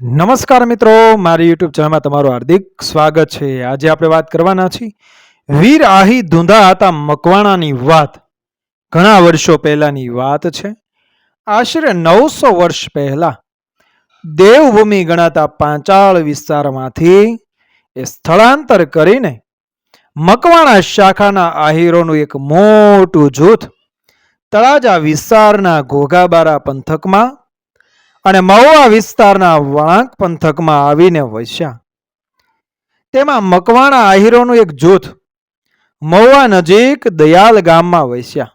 નમસ્કાર મિત્રો, મારી યુટ્યુબ ચેનલમાં તમારું હાર્દિક સ્વાગત છે. આજે આપણે વાત કરવાના છીએ વીર આહી ધૂંધા હતા મકવાણાની વાત. ઘણા વર્ષો પહેલાની વાત છે. આશરે નવસો વર્ષ પહેલા દેવભૂમિ ગણાતા પાંચાળ વિસ્તારમાંથી એ સ્થળાંતર કરીને મકવાણા શાખાના આહીરોનું એક મોટું જૂથ તળાજા વિસ્તારના ઘોઘાબારા પંથકમાં અને મહુવા વિસ્તારના વળાંક પંથકમાં આવીને વસ્યા. તેમાં મકવાણા આહીરોનું એક જૂથ મહુવા નજીક દયાલ ગામમાં વસ્યા.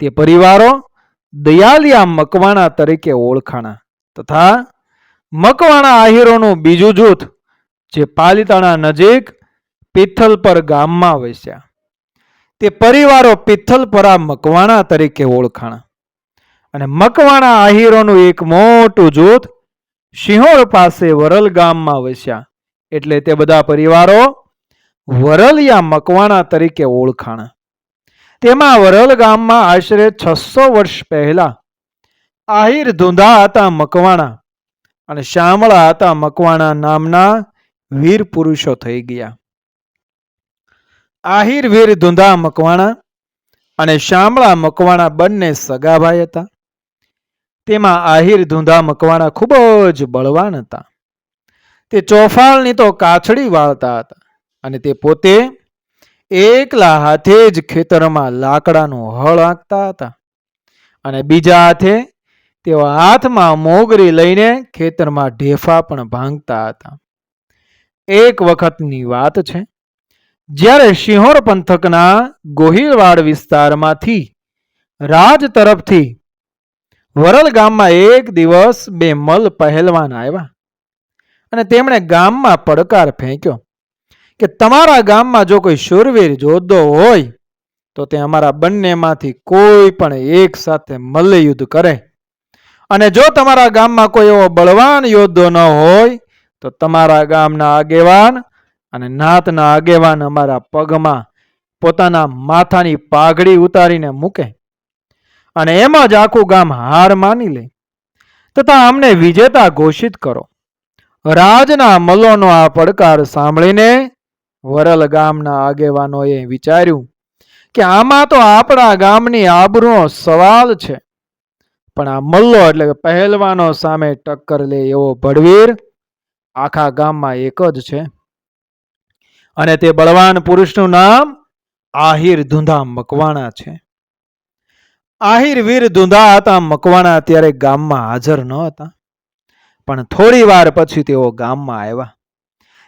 તે પરિવારો દયાલિયા મકવાણા તરીકે ઓળખાણા તથા મકવાણા આહીરોનું બીજું જૂથ જે પાલિતાણા નજીક પિથલપર ગામમાં વસ્યા. તે પરિવારો પિથલપરા મકવાણા તરીકે ઓળખાણા. અને મકવાણા આહીરોનું એક મોટું જૂથ સિંહોર પાસે વરલ ગામમાં વસ્યા. એટલે તે બધા પરિવારો વરલિયા મકવાણા તરીકે ઓળખાણા. તેમાં વરલ ગામમાં આશરે છસો વર્ષ પહેલા આહિર ધૂંધા હતા મકવાણા અને શામળા હતા મકવાણા નામના વીર પુરુષો થઈ ગયા. આહિર વીર ધુંધા મકવાણા અને શામળા મકવાણા બંને સગાભાઈ હતા. તેમાં આહિર ધૂંધા મકવાણા ખૂબ જ બળવાન હતા. તે ચોફાળની તો કાછડી વાળતા હતા અને તે પોતે એકલા હાથે જ ખેતરમાં લાકડાનું હળ આંકતા હતા અને બીજા હાથે તેઓ હાથમાં મોગરી લઈને ખેતરમાં ઢેફા પણ ભાંગતા હતા. એક વખતની વાત છે, જ્યારે સિંહોર પંથકના ગોહિલવાડ વિસ્તારમાંથી રાજ તરફથી વરલ ગામમાં એક દિવસ બે મલ પહેલવાન આવ્યા અને તેમણે ગામમાં પડકાર ફેંક્યો કે તમારા ગામમાં જો કોઈ શૂરવીર જોધો હોય, તો તે અમારા બંનેમાંથી કોઈ પણ એક સાથે મલ્લયુદ્ધ કરે. અને જો તમારા ગામમાં કોઈ એવો બળવાન યોદ્ધો ન હોય, તો તમારા ગામના આગેવાન અને નાતના આગેવાન અમારા પગમાં પોતાના માથાની પાઘડી ઉતારીને મૂકે. અને એમ જ આખું ગામ હાર માની લે. તથા અમને વિજેતા ઘોષિત કરો. રાજના મલ્લોનો આ પડકાર સાંભળીને વરલ ગામના આગેવાનોએ વિચાર્યું કે આમાં તો આપણા ગામની આબરૂનો સવાલ છે. પણ આ મલ્લો એટલે કે પહેલવાનો સામે ટક્કર લે એવો ભડવીર આખા ગામમાં એક જ છે. અને તે બળવાન પુરુષનું નામ આહિર ધુંધા મકવાણા છે. આહિર વીર ધૂંધા હતા, મકવાણા અત્યારે ગામમાં હાજર ન હતા. પણ થોડી વાર પછી તેઓ ગામમાં આવ્યા.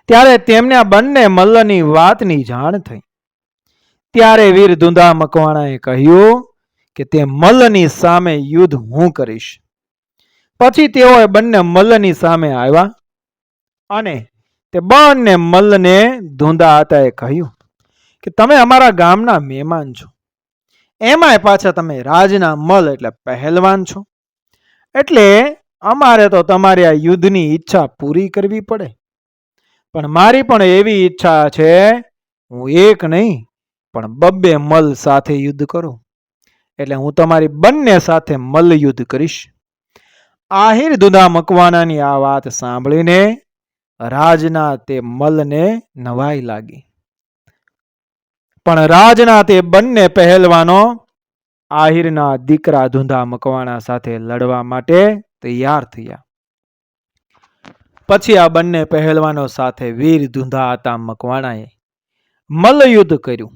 ત્યારે તેમને બંને મલ્લની વાતની જાણ થઈ. ત્યારે વીર ધૂંધા મકવાણાએ કહ્યું કે તે મલ્લની સામે યુદ્ધ હું કરીશ. પછી તેઓએ બંને મલ્લની સામે આવ્યા અને તે બંને મલ્લને ધૂંધા હતા એ કહ્યું કે તમે અમારા ગામના મહેમાન છો. એમાંય પાછા તમે રાજના મલ એટલે પહેલવાન છો. એટલે અમારે તો તમારી આ યુદ્ધની ઈચ્છા પૂરી કરવી પડે. પણ મારી પણ એવી ઈચ્છા છે, હું એક નહીં, પણ બબ્બે મલ સાથે યુદ્ધ કરું. એટલે હું તમારી બંને સાથે મલ્લ યુદ્ધ કરીશ. આહિર દુદા મકવાનાની આ વાત સાંભળીને રાજના તે મલને નવાઈ લાગી. પણ રાજના તે બંને પહેલવાનો આહિરના દીકરા ધૂંધા મકવાણા સાથે લડવા માટે તૈયાર થયા. પછી આ બંને પહેલવાનો સાથે વીર ધૂંધા હતા મકવાણાએ મલ્લયુદ્ધ કર્યું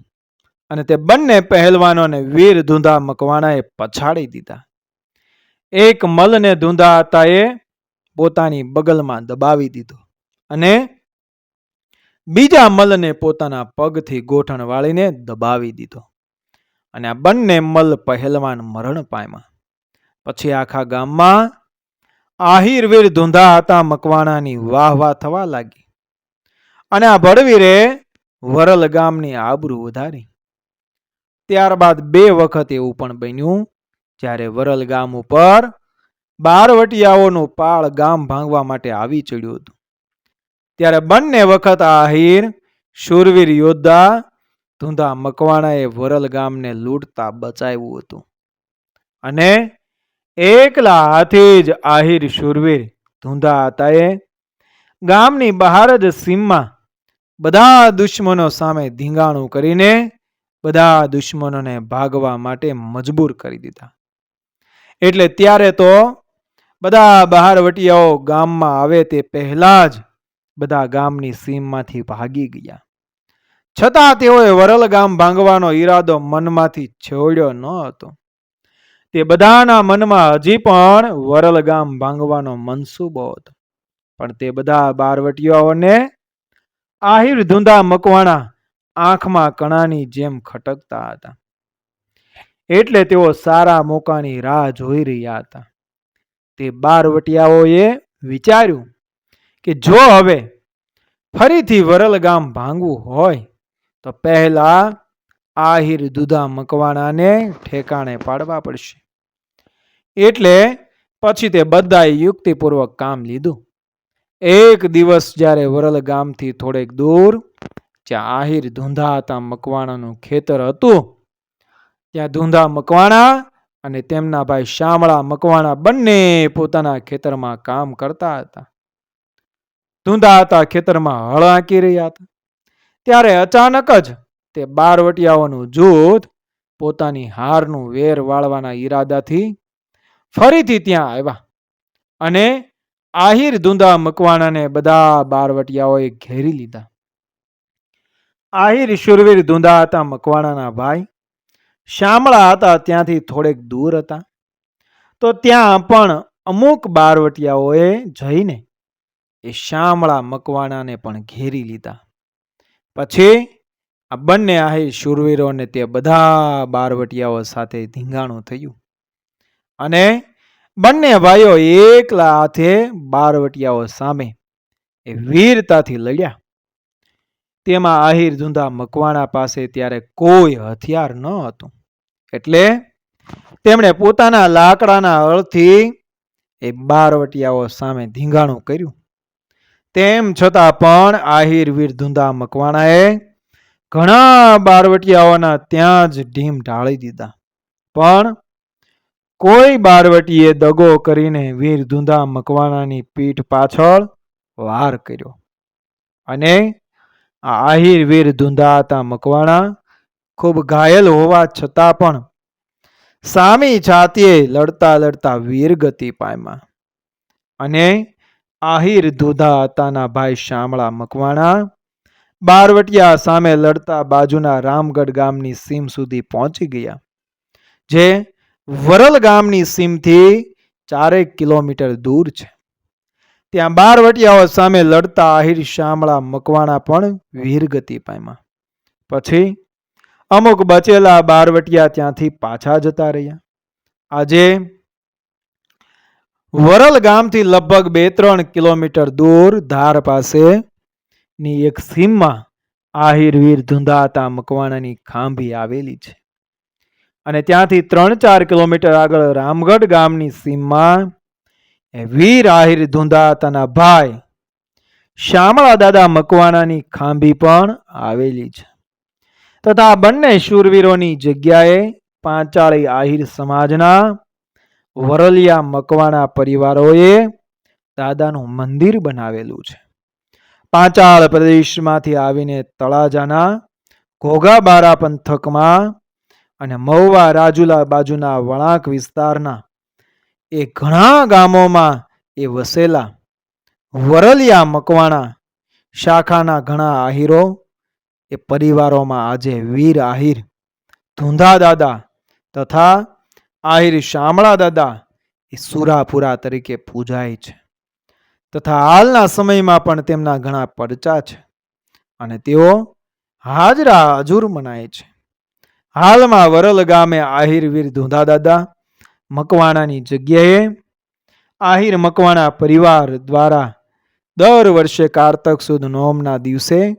અને તે બંને પહેલવાનોને વીર ધૂંધા મકવાણાએ પછાડી દીધા. એક મલને ધૂંધા હતા એ પોતાની બગલમાં દબાવી દીધો અને બીજા મલને પોતાના પગથી ગોઠણ વાળીને દબાવી દીધો. અને આ બંને મલ પહેલવાન મરણ પામ્યા. પછી આખા ગામમાં આહિરવીર ધૂંધા હતા મકવાણાની વાહ વાહ થવા લાગી. અને આ ભડવીરે વરલ ગામની આબરૂ વધારી. ત્યારબાદ બે વખત એવું પણ બન્યું, જ્યારે વરલ ગામ ઉપર બારવટિયાઓનું પાળ ગામ ભાંગવા માટે આવી ચડ્યું હતું. ત્યારે બંને વખત આહિર, શૂરવીર યોદ્ધા, ધૂંધા મકવાણાએ વરલ ગામને લૂંટતા બચાવ્યું હતું. અને એકલા હાથે જ આહિર, શૂરવીર, ધૂંધા હતાએ ગામની બહાર જ સીમમાં બધા દુશ્મનો સામે ધીંગાણું કરીને બધા દુશ્મનોને ભાગવા માટે મજબૂર કરી દીધા. એટલે ત્યારે તો બધા બહારવટીયાઓ ગામમાં આવે તે પહેલાં જ બધા ગામની સીમમાંથી ભાગી ગયા. છતાં તેઓએ વરલ ગામ ભાંગવાનો ઈરાદો મનમાંથી છોડ્યો ન હતો. તે બધાના મનમાં હજી પણ વરલ ગામ ભાંગવાનો મનસૂબો હતો. પણ તે બધા બારવટીયાઓને આહિર ધૂંધા મકવાણા આંખમાં કણાની જેમ ખટકતા હતા. એટલે તેઓ સારા મોકાની રાહ જોઈ રહ્યા હતા. તે બારવટીયાઓએ વિચાર્યું કે જો હવે ફરીથી વરલ ગામ ભાંગવું હોય, તો પહેલા આહિર દુધા મકવાણાને ઠેકાણે પાડવા પડશે. એટલે પછી તે બધાએ યુક્તિપૂર્વક કામ લીધું. એક દિવસ જ્યારે વરલ ગામથી થોડેક દૂર, જ્યાં આહિર ધૂંધા હતા મકવાણાનું ખેતર હતું, ત્યાં ધૂંધા મકવાણા અને તેમના ભાઈ શામળા મકવાણા બંને પોતાના ખેતરમાં કામ કરતા હતા. ધૂંધા હતા ખેતરમાં હળ આંકી રહ્યા હતા. ત્યારે અચાનક જ તે બારવટિયાઓનું જૂથ પોતાની હારનું વેર વાળવાના ઈરાદાથી ફરીથી ત્યાં આવ્યા અને આહિર ધૂંધા મકવાણાને બધા બારવટિયાઓએ ઘેરી લીધા. આહિર, શુરવીર ધૂંધા હતા મકવાણાના ભાઈ. શામળા હતા ત્યાંથી થોડેક દૂર હતા. તો ત્યાં પણ અમુક બારવટિયાઓએ જઈને એ શામળા મકવાણાને પણ ઘેરી લીધા. પછી આ બંને આહિર શૂરવીરોને તે બધા બારવટિયાઓ સાથે ધીંગાણું થયું. અને બંને ભાઈઓ એકલા હાથે બારવટિયાઓ સામે એ વીરતાથી લડ્યા. તેમાં આહિર ધૂંધા મકવાણા પાસે ત્યારે કોઈ હથિયાર ન હતું. એટલે તેમણે પોતાના લાકડાના હળથી એ બારવટિયાઓ સામે ધીંગાણું કર્યું. તેમ છતાં પણ આહિર વીર ધૂંધા મકવાણાએ ઘણા બારવટિયાઓના ત્યાં જ ઢીમ ઢાળી દીધા. પણ કોઈ બારવટીએ દગો કરીને વીર ધૂંધા મકવાણાની પીઠ પાછળ વાર કર્યો અને આ આહિર વીર ધૂંધા હતા મકવાણા ખૂબ ઘાયલ હોવા છતાં પણ સામી છાતીએ લડતા લડતા વીરગતિ પામ્યા અને આહિર ધોધા હતાના ભાઈ શામળા મકવાણા, બારવટિયા સામે લડતા બાજુના રામગઢ ગામની સીમ સુધી પહોંચી ગયા. જે વરલ ગામની સીમથી ચારેક કિલોમીટર દૂર છે. ત્યાં બારવટિયાઓ સામે લડતા આહિર શામળા મકવાણા પણ વીરગતિ પામ્યા. પછી અમુક બચેલા બારવટિયા ત્યાંથી પાછા જતા રહ્યા. આજે વરલ ગામથી લગભગ બે ત્રણ કિલોમીટર દૂર ધાર પાસે ની એક સીમમાં આહિરવીર ધૂંધાતા મકવાણાની ખાંભી આવેલી છે. અને ત્યાંથી ત્રણ ચાર કિલોમીટર આગળ રામગઢ ગામની સીમમાં વીર આહિર ધૂંધાતાના ભાઈ શ્યામળા દાદા મકવાણાની ખાંભી પણ આવેલી છે. તથા બંને શૂરવીરોની જગ્યાએ પાંચાળી આહિર સમાજના વરલિયા મકવાણા પરિવારોએ દાદાનું મંદિર બનાવેલું છે. પાંચાળ પ્રદેશમાંથી આવીને તળાજાના ઘોઘાબારા પંથકમાં અને મહુવા રાજુલા બાજુના વળાંક વિસ્તારના એ ઘણા ગામોમાં એ વસેલા વરલિયા મકવાણા શાખાના ઘણા આહીરો એ પરિવારોમાં આજે વીર આહિર, ધૂંધા દાદા તથા આહિર શામળા દાદા એ સુરાપુરા તરીકે પૂજાય છે. તથા હાલના સમયમાં પણ તેમના ઘણા પરચા છે અને તેઓ હાજરા હજુર મનાય છે. હાલમાં વરલ ગામે આહિરવીર ધુંધા દાદા મકવાણાની જગ્યાએ આહિર મકવાણા પરિવાર દ્વારા દર વર્ષે કારતક સુદ નોમના દિવસે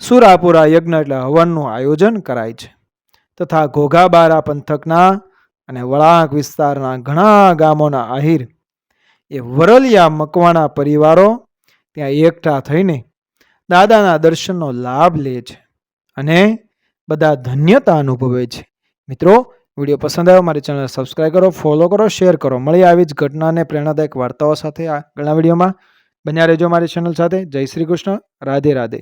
સુરાપુરા યજ્ઞ એટલે હવનનું આયોજન કરાય છે. તથા ઘોઘાબારા પંથકના અને વળાંક વિસ્તારના ઘણા ગામોના આહિર એ વરલિયા મકવાણા પરિવારો ત્યાં એકઠા થઈને દાદાના દર્શનનો લાભ લે છે અને બધા ધન્યતા અનુભવે છે. મિત્રો, વીડિયો પસંદ આવ્યો મારી ચેનલ સબસ્ક્રાઈબ કરો ફોલો કરો શેર કરો. મળી આવી જ ઘટનાને પ્રેરણાદાયક વાર્તાઓ સાથે આગળના વિડીયોમાં. બન્યા રહેજો મારી ચેનલ સાથે. જય શ્રી કૃષ્ણ. રાધે રાધે.